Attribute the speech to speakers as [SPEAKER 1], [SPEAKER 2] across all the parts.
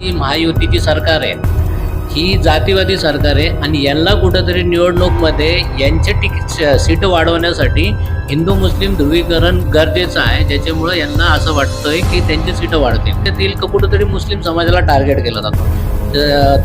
[SPEAKER 1] ही महायुतीची सरकार आहे. ही जातीवादी सरकार आहे आणि यांना कुठंतरी निवडणूकमध्ये यांचे तिकीट सीट वाढवण्यासाठी हिंदू मुस्लिम ध्रुवीकरण गरजेचं आहे. ज्याच्यामुळं यांना असं वाटतंय की त्यांची सीटं वाढतील. त्यातील कुठंतरी मुस्लिम समाजाला टार्गेट केला जातो.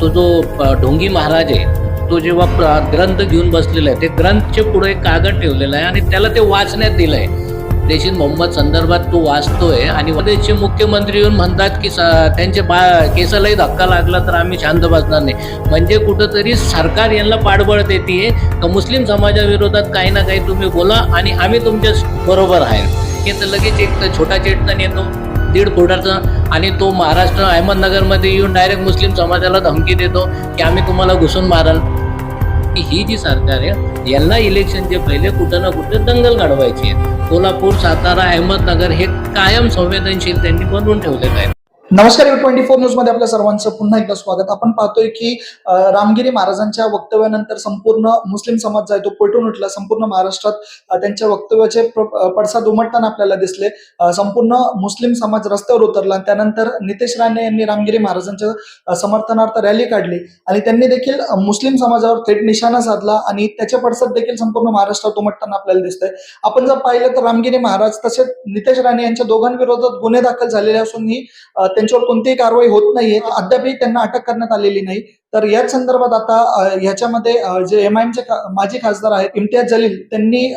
[SPEAKER 1] तो जो ढोंगी महाराज आहे तो जेव्हा प्र- ग्रंथ घेऊन बसलेला आहे ते ग्रंथचे पुढे एक कागद ठेवलेला आहे आणि त्याला ते वाचण्यात दिलं आहे रेशीद मोहम्मद संदर्भात तो वाचतोय आणि प्रदेशचे मुख्यमंत्री येऊन म्हणतात की त्यांच्या बा केसालाही धक्का लागला तर आम्ही शांत बसणार नाही. म्हणजे कुठंतरी सरकार यांना पाठबळ देते तर मुस्लिम समाजाविरोधात काही ना काही तुम्ही बोला आणि आम्ही तुमच्या बरोबर आहे. हे तर लगेच एक छोटा चेतन येतो दीड फुटाचा आणि तो महाराष्ट्र अहमदनगरमध्ये येऊन डायरेक्ट मुस्लिम समाजाला धमकी देतो की आम्ही तुम्हाला घुसून माराल. की ही जी सरकार आहे यांना इलेक्शनचे पहिले कुठं ना कुठं दंगल घडवायची. आहे कोल्हापूर सातारा अहमदनगर हे कायम संवेदनशील त्यांनी बनवून ठेवलेलं आहे.
[SPEAKER 2] नमस्कार ट्वेंटी फोर न्यूजमध्ये आपल्या सर्वांचं पुन्हा एकदा स्वागत. आपण पाहतोय की रामगिरी महाराजांच्या वक्तव्यानंतर संपूर्ण मुस्लिम समाज जो आहे तो पेटून उठला. संपूर्ण महाराष्ट्रात त्यांच्या वक्तव्याचे पडसाद उमटताना आपल्याला दिसले. संपूर्ण मुस्लिम समाज रस्त्यावर उतरला त्यानंतर नितेश राणे यांनी रामगिरी महाराजांच्या समर्थनार्थ रॅली काढली. आणि त्यांनी देखील मुस्लिम समाजावर थेट निशाणा साधला आणि त्याचे पडसाद देखील संपूर्ण महाराष्ट्रात उमटताना आपल्याला दिसतंय. आपण जर पाहिलं तर रामगिरी महाराज तसेच नितेश राणे यांच्या दोघांविरोधात गुन्हे दाखल झालेले असूनही ही त्यांच्यावर कोणतीही कारवाई होत नाहीये. अद्यापही त्यांना अटक करण्यात आलेली नाही. तर याच संदर्भात आता ह्याच्यामध्ये जे एम आय एमचे माजी खासदार आहेत इम्तियाज जलील त्यांनी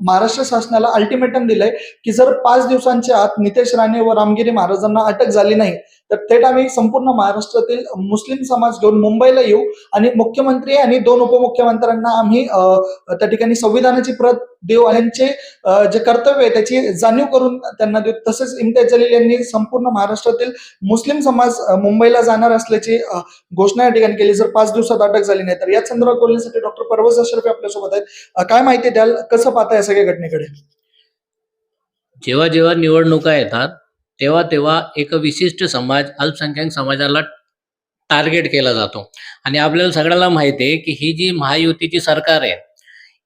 [SPEAKER 2] महाराष्ट्र शासनाला अल्टिमेटम दिलंय की जर पाच दिवसांच्या आत नितेश राणे व रामगिरी महाराजांना अटक झाली नाही तर थेट आम्ही संपूर्ण महाराष्ट्रातील मुस्लिम समाज घेऊन मुंबईला येऊ आणि मुख्यमंत्री आणि दोन उपमुख्यमंत्र्यांना आम्ही त्या ठिकाणी संविधानाची प्रत देऊ जे कर्तव्य आहे त्याची जाणीव करून त्यांना देऊ. तसेच इम्तियाज जलील यांनी संपूर्ण महाराष्ट्रातील मुस्लिम समाज मुंबईला जाणार असल्याची घोषणा या ठिकाणी केली. जर पाच दिवसात अटक झाली नाही तर याच संदर्भात बोलण्यासाठी डॉक्टर परवज अशरफी आपल्यासोबत आहेत. काय माहिती द्याल कसं पाहता या सगळ्या घटनेकडे?
[SPEAKER 1] जेव्हा जेव्हा निवडणुका येतात तेव्हा तेव्हा एक विशिष्ट समाज अल्पसंख्याक समाजाला टार्गेट केला जातो. आणि आपल्याला सगळ्याला माहिती आहे की ही जी महायुतीची सरकार आहे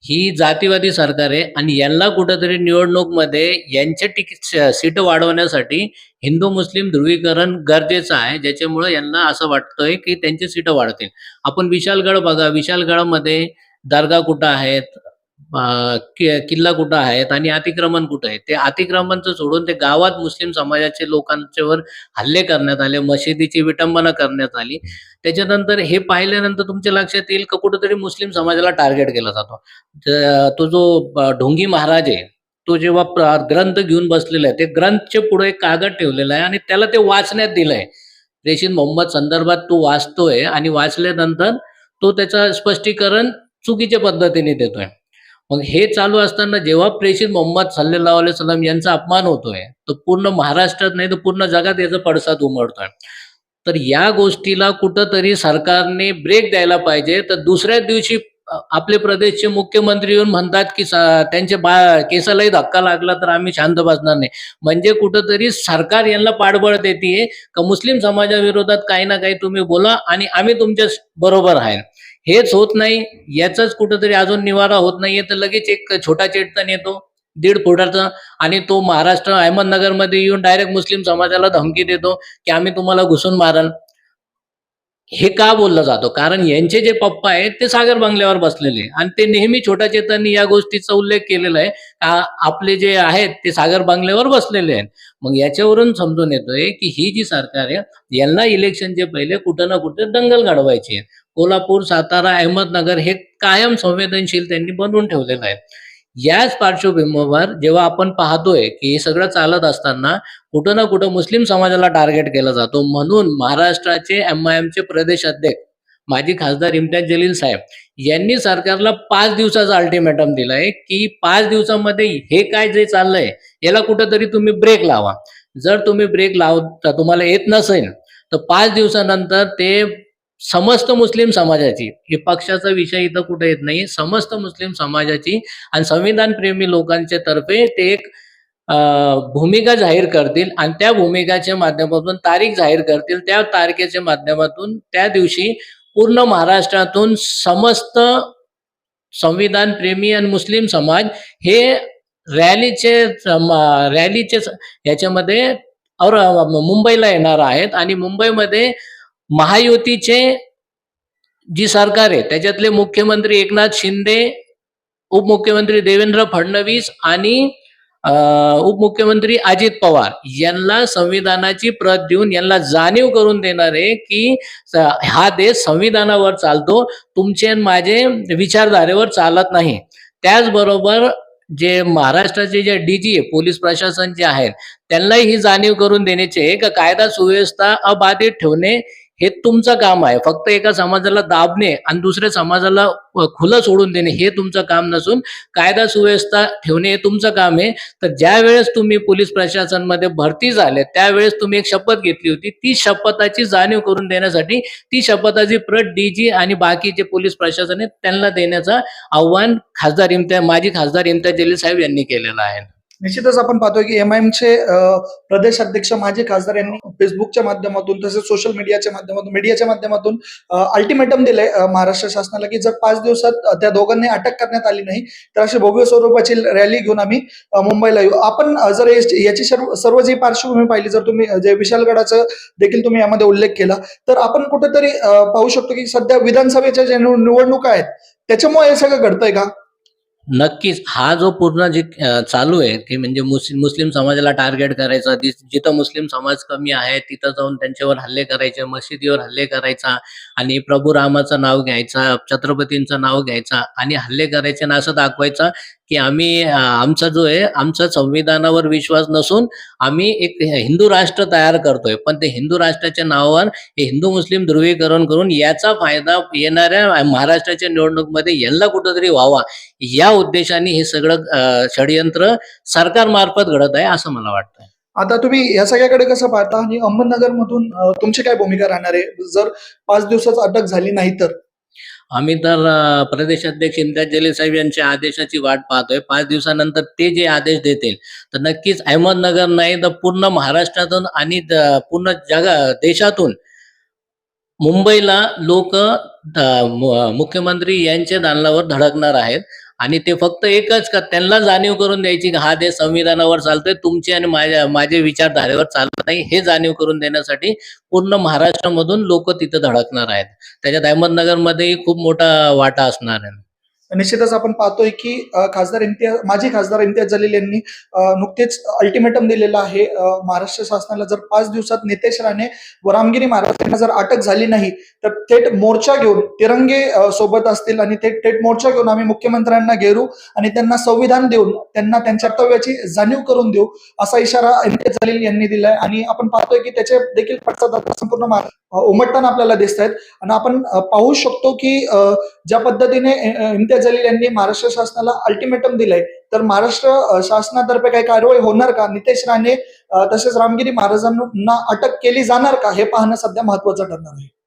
[SPEAKER 1] ही जातीवादी सरकार आहे आणि यांना कुठंतरी निवडणूकमध्ये यांचे तिकीट सीट वाढवण्यासाठी हिंदू मुस्लिम ध्रुवीकरण गरजेचं आहे. ज्याच्यामुळं यांना असं वाटतंय की त्यांची सीटं वाढतील. आपण विशालगड बघा. विशालगडामध्ये दर्गा कुठं आहेत? कि- किल्ला कुठं आहेत आणि अतिक्रमण कुठं आहे? ते अतिक्रमणचं सोडून ते गावात मुस्लिम समाजाचे लोकांच्यावर हल्ले करण्यात आले मशिदीची विटंबना करण्यात आली. त्याच्यानंतर हे पाहिल्यानंतर तुमच्या लक्षात येईल का कुठंतरी मुस्लिम समाजाला टार्गेट केला जातो? तो जो ढोंगी महाराज आहे तो जेव्हा ग्रंथ घेऊन बसलेला आहे ते ग्रंथचे पुढे एक कागद ठेवलेला आहे आणि त्याला ते वाचण्यात दिलंय. रेशीद मोहम्मद संदर्भात तो वाचतोय आणि वाचल्यानंतर तो त्याचं स्पष्टीकरण चुकीच्या पद्धतीने देतोय. मग हे चालू असताना जेव्हा प्रेषित मोहम्मद सल्लेला अलैहि यांचा अपमान होतोय तो पूर्ण महाराष्ट्रात नाही तर पूर्ण जगात याचा पडसाद उमडतोय तर या गोष्टीला कुठंतरी सरकारने ब्रेक द्यायला पाहिजे. तर दुसऱ्या दिवशी आपले प्रदेशचे मुख्यमंत्री येऊन म्हणतात की त्यांच्या बा केसालाही धक्का लागला तर आम्ही शांत बसणार नाही. म्हणजे कुठंतरी सरकार यांना पाठबळ देते का मुस्लिम समाजाविरोधात काही ना काही तुम्ही बोला आणि आम्ही तुमच्या बरोबर आहे. हेच होत नाही याचाच कुठंतरी अजून निवारा होत नाहीये तर लगेच एक छोटा चेतन येतो दीड फुटाचा आणि तो महाराष्ट्र अहमदनगरमध्ये येऊन डायरेक्ट मुस्लिम समाजाला धमकी देतो की आम्ही तुम्हाला घुसून मारल. हे का बोललं जातो? कारण यांचे जे पप्पा आहेत ते सागर बंगल्यावर बसलेले आहे. आणि ते नेहमी छोटा चेतननी या गोष्टीचा उल्लेख केलेला आहे का आपले जे आहेत ते सागर बंगल्यावर बसलेले आहेत. मग याच्यावरून समजून येतोय की ही जी सरकार आहे यांना इलेक्शनचे पहिले कुठं ना कुठे दंगल घडवायची आहे. कोल्हापूर सातारा अहमदनगर हे कायम संवेदनशील त्यांनी बनवून ठेवलेलं आहे. याच पार्श्वभूमीवर जेव्हा आपण पाहतोय की हे सगळं चालत असताना कुठं ना कुठं मुस्लिम समाजाला टार्गेट केला जातो. म्हणून महाराष्ट्राचे एम आय एमचे प्रदेश अध्यक्ष माजी खासदार इम्तियाज जलील साहेब यांनी सरकारला पाच दिवसाचा अल्टिमेटम दिलाय की पाच दिवसामध्ये हे काय जे चाललंय याला कुठंतरी तुम्ही ब्रेक लावा. जर तुम्ही ब्रेक लावता तुम्हाला येत नसेल तर पाच दिवसानंतर ते समस्त मुस्लिम समाजाची. हे पक्षाचा विषय इथं कुठे येत नाही. समस्त मुस्लिम समाजाची आणि संविधान प्रेमी लोकांच्या तर्फे ते एक भूमिका जाहीर करतील आणि त्या भूमिकाच्या माध्यमातून तारीख जाहीर करतील. त्या तारखेच्या माध्यमातून त्या दिवशी पूर्ण महाराष्ट्रातून समस्त संविधान प्रेमी आणि मुस्लिम समाज हे रॅलीचे रॅलीचे याच्यामध्ये और मुंबईला येणार आहेत आणि मुंबईमध्ये महायुतीचे जी सरकार आहे त्याच्यातले मुख्यमंत्री एकनाथ शिंदे उपमुख्यमंत्री देवेंद्र फडणवीस आणि उपमुख्यमंत्री अजित पवार यांना संविधानाची प्रत देऊन यांना जाणीव करून देणार आहे की हा देश संविधानावर चालतो तुमचे माझे विचारधारेवर चालत नाही. त्याचबरोबर जे महाराष्ट्राचे जे डीजी आहे पोलीस प्रशासन जे आहेत त्यांनाही ही जाणीव करून देण्याचे का कायदा सुव्यवस्था अबाधित ठेवणे हे तुमचं काम आहे. फक्त एका समाजाला दाबणे आणि दुसऱ्या समाजाला खुलं सोडून देणे हे तुमचं काम नसून कायदा सुव्यवस्था ठेवणे हे तुमचं काम आहे. तर ज्या वेळेस तुम्ही पोलीस प्रशासनमध्ये भरती झाले त्यावेळेस तुम्ही एक शपथ घेतली होती. ती शपथाची जाणीव करून देण्यासाठी ती शपथाची प्रत डीजी आणि बाकीचे पोलीस प्रशासन आहे त्यांना देण्याचं आव्हान खासदार इम्तिया माजी खासदार इम्तिया जलील साहेब यांनी केलेलं आहे.
[SPEAKER 2] निश्चितच आपण पाहतोय की एम आय चे प्रदेश अध्यक्ष माजी खासदार यांनी फेसबुकच्या माध्यमातून तसेच सोशल मीडियाच्या माध्यमातून मीडियाच्या माध्यमातून अल्टिमेटम दिले महाराष्ट्र शासनाला की जर पाच दिवसात त्या दोघांनी अटक करण्यात आली नाही तर अशी भव्य स्वरूपाची रॅली घेऊन आम्ही मुंबईला येऊ. आपण जर याची सर्व जी पार्श्वभूमी पाहिली जर तुम्ही जे विशालगडाचं देखील तुम्ही यामध्ये उल्लेख केला तर आपण कुठेतरी पाहू शकतो की सध्या विधानसभेच्या ज्या निवडणुका आहेत त्याच्यामुळे हे सगळं घडतंय का?
[SPEAKER 1] नक्कीच. हा जो पूर्ण जे चालू आहे की म्हणजे मुस्लिम मुस्लिम समाजाला टार्गेट करायचा जिथं मुस्लिम समाज कमी आहे तिथं जाऊन त्यांच्यावर हल्ले करायचे मशिदीवर हल्ले करायचा आणि प्रभू रामाचं नाव घ्यायचा छत्रपतींचं नाव घ्यायचा आणि हल्ले करायचे ना असं दाखवायचं की आम्ही आमचा जो आहे आमचा संविधानावर विश्वास नसून आम्ही एक हिंदू राष्ट्र तयार करतोय. पण ते हिंदू राष्ट्राच्या नावावर हे हिंदू मुस्लिम ध्रुवीकरण करून याचा फायदा येणाऱ्या महाराष्ट्राच्या निवडणुकीमध्ये यांना कुठंतरी व्हावा. या उद्देशाने हे सगळं षडयंत्र सरकारमार्फत घडत आहे असं मला वाटतं
[SPEAKER 2] आता तुम्ही या सगळ्याकडे कसं पाहता? आणि अहमदनगर मधून तुमची काय भूमिका राहणार आहे? जर पाच दिवसात अटक झाली नाही तर?
[SPEAKER 1] आम्ही तर प्रदेशाध्यक्ष इम्तियाज जलील साहेब यांच्या आदेशाची वाट पाहतोय. पाच दिवसानंतर ते जे आदेश देतील तर नक्कीच अहमदनगर नाही तर पूर्ण महाराष्ट्रातून आणि पूर्ण जगा देशातून मुंबईला लोक मुख्यमंत्री यांच्या दालनावर धडकणार आहेत. आणि ते फक्त एकच का त्यांना जाणीव करून द्यायची हा देश संविधानावर चालतोय तुमचे आणि माझ्या माझे विचारधारेवर चालत नाही हे जाणीव करून देण्यासाठी पूर्ण महाराष्ट्रामधून लोक तिथं धडकणार आहेत. त्याच्यात अहमदनगरमध्येही खूप मोठा वाटा असणार आहे.
[SPEAKER 2] निश्चितच आपण पाहतोय की खासदार इम्तियाज माजी खासदार इम्तियाज जलील यांनी नुकतेच अल्टिमेटम दिलेलं आहे. महाराष्ट्र शासनाला जर पाच दिवसात नितेश राणे व रामगिरी महाराजांना जर अटक झाली नाही तर थेट मोर्चा घेऊन तिरंगे सोबत असतील आणि थेट थेट मोर्चा घेऊन आम्ही मुख्यमंत्र्यांना घेरू आणि त्यांना संविधान देऊन त्यांना त्यांच्या कर्तव्याची जाणीव करून देऊ असा इशारा इम्तियाज जलील यांनी दिलाय. आणि आपण पाहतोय की त्याचे देखील पडसाद संपूर्ण उमटताना आपल्याला दिसत आहेत आणि आपण पाहू शकतो की ज्या पद्धतीने इम्तियाज अ, जलील यांनी महाराष्ट्र शासनाला अल्टिमेटम दिलंय. तर महाराष्ट्र शासनातर्फे काही कारवाई होणार का? नितेश राणे तसेच रामगिरी महाराजांना अटक केली जाणार का? हे पाहणं सध्या महत्वाचं ठरणार आहे.